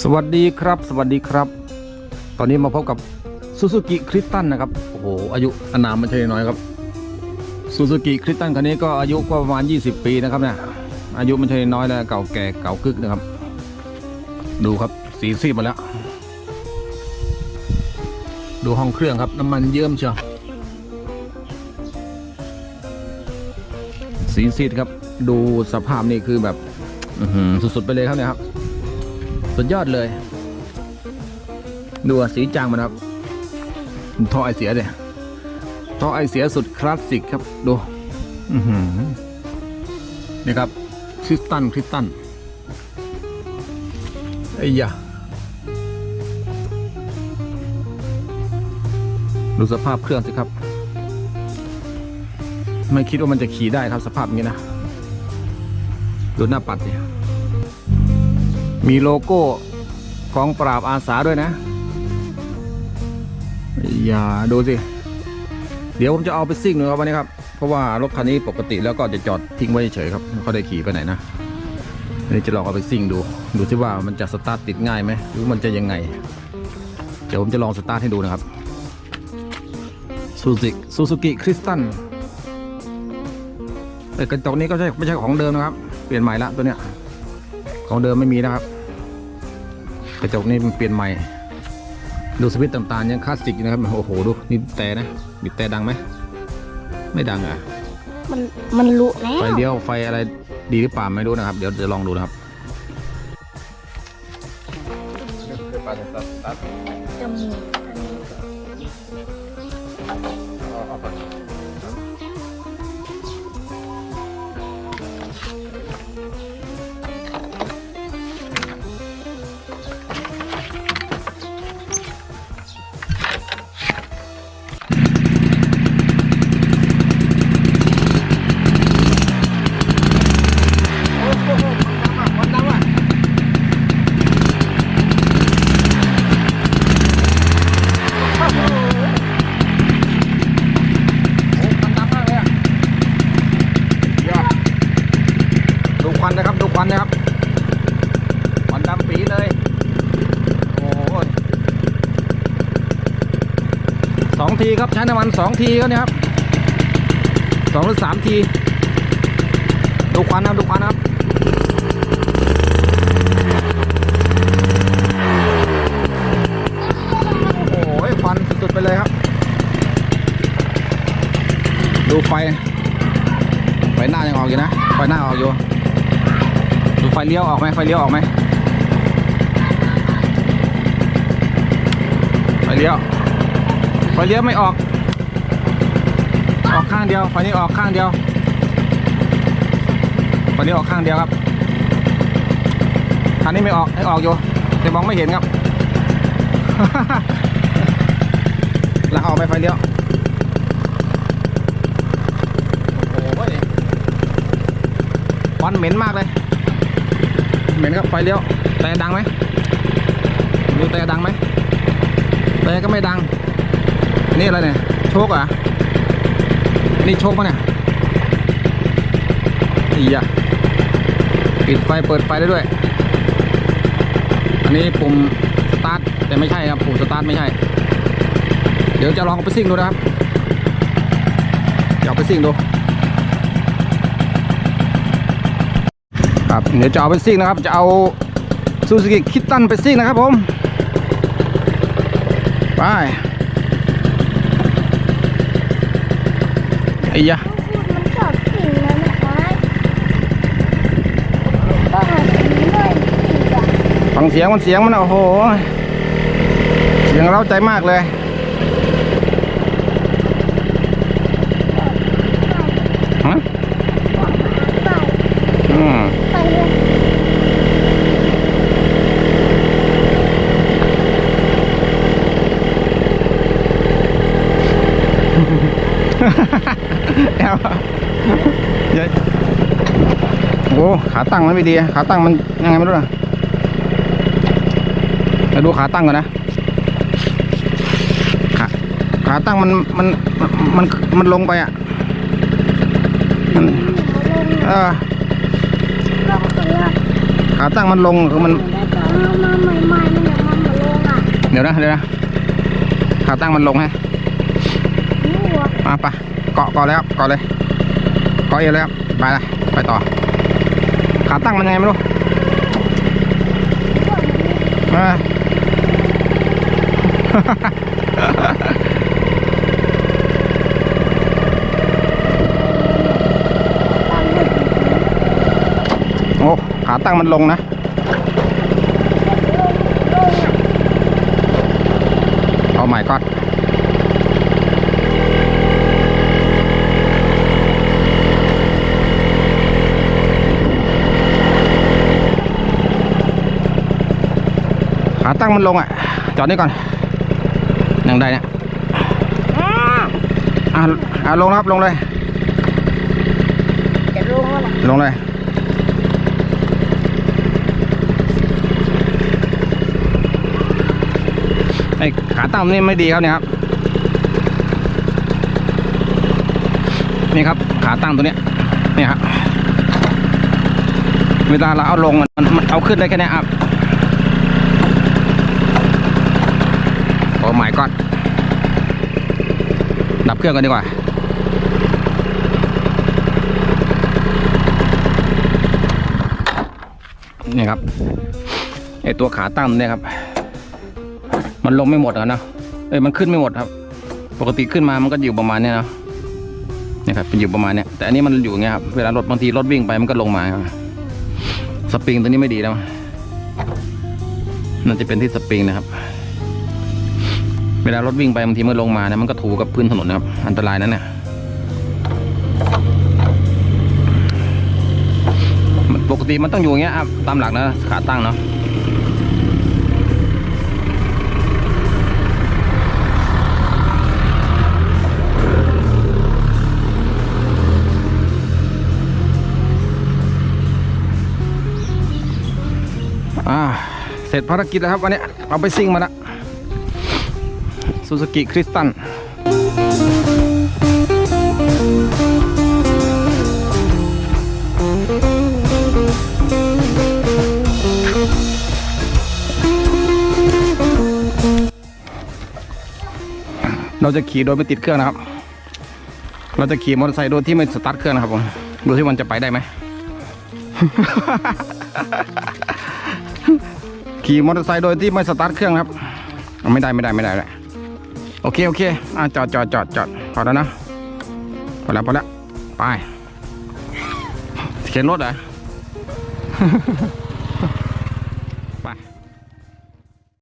สวัสดีครับ สวัสดีครับ ตอนนี้มาพบกับซูซูกิคริสตันนะครับ โอ้โห อายุอานามไม่ใช่น้อยครับซูซูกิคริสตันคันนี้ก็อายุก็ประมาณ 20 ปีนะครับเนี่ยอายุไม่ใช่น้อยแล้วเก่าแก่เก่ากึกนะครับ ดูครับสีซีดมาแล้ว ดูห้องเครื่องครับ น้ำมันเยิ้มเชียวสีซีดครับ ดูสภาพนี่คือแบบสุดๆไปเลยครับเนี่ยครับ สุดยอดเลย ดูสีจางมันครับท่อไอเสียเนี่ยท่อไอเสียสุดคลาสสิกครับ ดูนี่ครับคริสตันคริสตันไอ้ยะดูสภาพเครื่องสิครับ ไม่คิดว่ามันจะขี่ได้ครับสภาพนี้นะ ดูหน้าปัดสิ มีโลโก้กองปราบอาสาด้วยนะ อย่าดูสิ เดี๋ยวผมจะเอาไปซิ่งนะครับวันนี้ครับ เพราะว่ารถคันนี้ปกติแล้วก็จะจอดทิ้งไว้เฉยครับไม่ค่อยได้ขี่ไปไหนนะนนี้จะลองเอาไปซิ่งดู ดูสิว่ามันจะสตาร์ทติดง่ายไหมหรือมันจะยังไง เดี๋ยวผมจะลองสตาร์ทให้ดูนะครับซูซิซูซูกิคริสตันแต่กระจกนี้ก็ใช่ไม่ใช่ของเดิมนะครับ เปลี่ยนใหม่ละตัวเนี้ย ของเดิมไม่มีนะครับ กระจกนี่มันเปลี่ยนใหม่ ดูสวิตช์ต่างๆยังคลาสสิกอยู่นะครับ โอ้โห ดูนี่แต่นะบีบแต่ดังไหม ไม่ดังอะ มันมันลุแล้วไฟเลี้ยวไฟอะไรดีหรือเปล่าไม่รู้นะครับ เดี๋ยวจะลองดูนะครับจมู ทีครับใช้น้ำมันสองทีก็เนี่ยครับสองหรือสามทีดูควันนะดูควันนะครับโอ้โหควันสุดๆไปเลยครับ ดูไฟไฟหน้ายังออกอยู่นะไฟหน้าออกอยู่ดูไฟเลี้ยวออกไหมไฟเลี้ยวออกไหมไฟเลี้ยว ไฟเลี้ยวไม่ออก ออกข้างเดียวไฟนี้ออกข้างเดียวไฟนี้ออกข้างเดียวครับคันนี้ไม่ออกให้ออกอยู่แต่มองไม่เห็นครับหลังออกไหมไฟเลี้ยวโอ้โหควันเหม็นมากเลย เหม็นครับไฟเลี้ยวแต่ดังไหมดูแต่ดังไหมแต่ก็ไม่ดัง นี่อะไรเนี่ย โชคอะนี่โชคปะเนี่ยอีอะปิดไฟเปิดไฟได้ด้วย อันนี้ปุ่มสตาร์ทแต่ไม่ใช่ครับปุ่มสตาร์ทไม่ใช่ เดี๋ยวจะลองเอาไปซิ่งดูนะครับจะเอาไปซิ่งดูครับเดี๋ยวจะเอาไปซิ่งนะครับ จะเอาซูซูกิคิตตันไปซิ่งนะครับผม ไปไอ้ยะ มันชอบสิ่งนั้นนะคะก็หาสิ่งนี้ด้วยสิ่ งอะฟังเสียงมันเสียงมันโอ้โห เสียงเร้าใจมากเลยฮะไปอืม ไปเลยแอบเดี๋ยวโอ้ขาตั้งมันไม่ดีขาตั้งมันยังไงไม่รู้นะมาดูขาตั้งก่อนนะขาขาตั้งมันมันมันมันลงไปอะมันเออลงข้างล่างขาตั้งมันลงคือมันได้ตอนเอามาใหม่ๆมันยังมามาลงอะเดี๋ยวนะเดี๋ยวนะขาตั้งมันลงให้นี่วะมาไป เกาะเกาะแล้วเกาะเลยเกาะเอวแล้วไปละไปต่อ ขาตั้งมันยังไงไม่รู้มาโอ้ขาตั้งมันลงนะเอาใหม่ก่อนขา ตั้งมันลงอะ จอดนี่ก่อนยังได้เนี่ยอะอะลงแล้วครับลงเลยจะลงแล้วนะลงเลยไอ้ขาตั้งนี่ไม่ดีครับเนี่ยครับนี่ครับขาตั้งตัวเนี้ยเนี่ยครับเวลาเราเอาลงมันมันเอาขึ้นได้แค่เนี้ยครับ โอ้ my god ดับ เครื่องกันดีกว่านี่ครับไอตัวขาตั้งเนี่ยครับ มันลงไม่หมดอะนะเอ้ยมันขึ้นไม่หมดครับ ปกติขึ้นมามันก็อยู่ประมาณเนี้ยนาะนี่ครับเป็นอยู่ประมาณเนี้ยแต่อันนี้มันอยู่อย่างเงี้ยครับเวลารถบางทีรถวิ่งไปมันก็ลงมาครับสปริงตัวนี้ไม่ดีแล้วน่าจะเป็นที่สปริงนะครับ เวลารถวิ่งไปบางทีมันลงมาเนี่ยมันก็ถูกับพื้นถนนนะครับ อันตรายนั้นเนี่ยปกติมันต้องอยู่อย่างเงี้ยตามหลักนะขาตั้งเนาะอ่าเสร็จภารกิจแล้วครับวันนี้เอาไปซิ่งมาละ ซูซูกิคริสตันเราจะขี่โดยไม่ติดเครื่องนะครับ เราจะขี่มอเตอร์ไซค์โดยที่ไม่สตาร์ทเครื่องนะครับผม ดูที่มันจะไปได้ไหม ขี่มอเตอร์ไซค์โดยที่ไม่สตาร์ทเครื่องครับ ไม่ได้ไม่ได้ไม่ได้เลย โอเค โอเคอะจอดจอดจอดจอดพอแล้วนะพอแล้วพอแล้วไปเข็นรถเหรอ